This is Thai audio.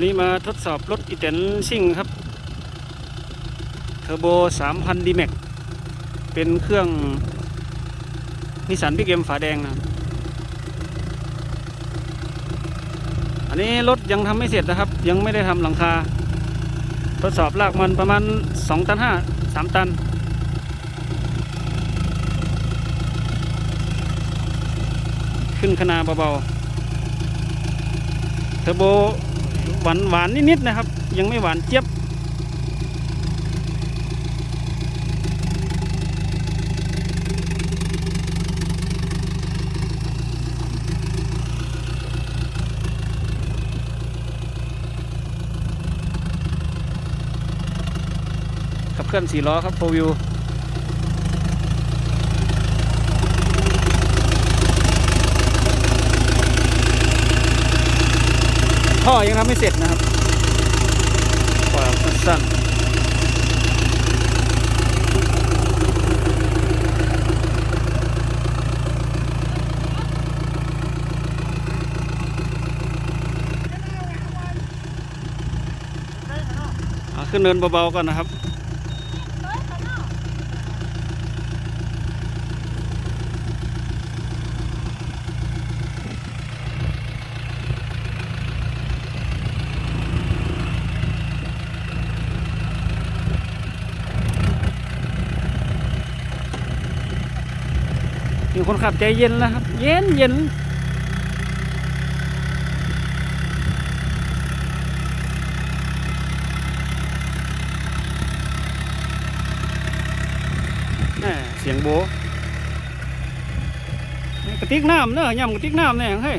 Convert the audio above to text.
วันนี้มาทดสอบรถอีเตนซิ่งครับ เทอร์โบ 3,000 d m a x เป็นเครื่องนิสันพิกเอ็มฝาแดงนะอันนี้รถยังทำไม่เสร็จนะครับ ยังไม่ได้ทำหลังคา ทดสอบลากมันประมาณ 2 ตัน 5 3 ตัน ขึ้นขนาเบาๆเทอร์โบ หวานหวานนิดๆนะครับ ยังไม่หวานเจี๊ยบขับเคลื่อนสี่ล้อครับโฟวิว ท่อยังทำไม่เสร็จนะครับปล่อยสั้นขึ้นเนินเบาๆก่อนนะครับ มีคนขับใจเย็นแล้วครับ เย็นเย็นแหม่เสียงโบกระติกน้ำเนอะย่ำกระติกน้ำเนี่ยเฮ้ย